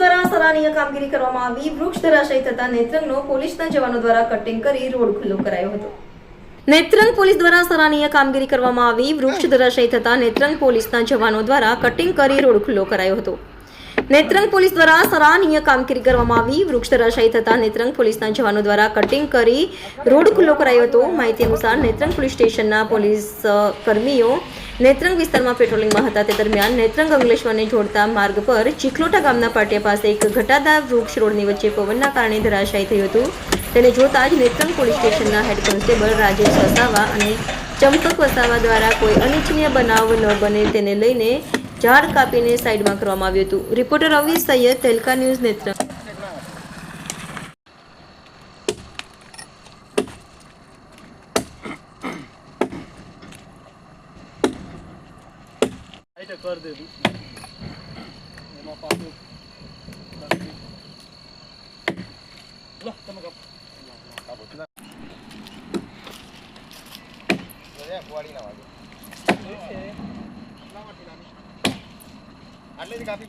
સરાહનીય કામગીરી કરવામાં આવી. વૃક્ષ ધરાશયી થતા નેત્રંગનો પોલીસના જવાનો દ્વારા કટિંગ કરી રોડ ખુલ્લો કરાયો હતો. નેત્રંગ પોલીસ દ્વારા સરાહનીય કામગીરી કરવામાં આવી. વૃક્ષ ધરાશયી થતા નેત્રંગ પોલીસના જવાનો દ્વારા કટિંગ કરી રોડ ખુલ્લો કરાયો હતો. નેત્રંગ પોલીસ દ્વારા સરાહનીય કામગીરી કરવામાં આવી. વૃક્ષ ધરાશયી થતા નેત્રંગ પોલીસના જવાનો દ્વારા કટિંગ કરી રોડ ખુલ્લો કરાયો હતો. માહિતી અનુસાર નેત્રંગ પોલીસ સ્ટેશનના પોલીસ કર્મીઓ નેત્રંગ વિસ્તારમાં પેટ્રોલિંગમાં હતા. તે દરમિયાન નેત્રંગ અંગલેશ્વરને જોડતા માર્ગ પર ચીખલોટા ગામના પાટિયા પાસે એક ઘટાદાર વૃક્ષ રોડની વચ્ચે પવનના કારણે ધરાશાયી થયું હતું. તેને જોતા જ નેત્રંગ પોલીસ સ્ટેશનના હેડ કોન્સ્ટેબલ રાજેશ વસાવા અને ચંપક વસાવા દ્વારા કોઈ અનિચ્છનીય બનાવ ન બને તેને લઈને ઝાડ કાપીને સાઈડમાં કરવામાં આવ્યું હતું. રિપોર્ટર અવી સૈયદ તેલકા ન્યૂઝ નેત્રંગ. આઈટે કર દીધું એમાં પાછું તમે કાપો જ કાપી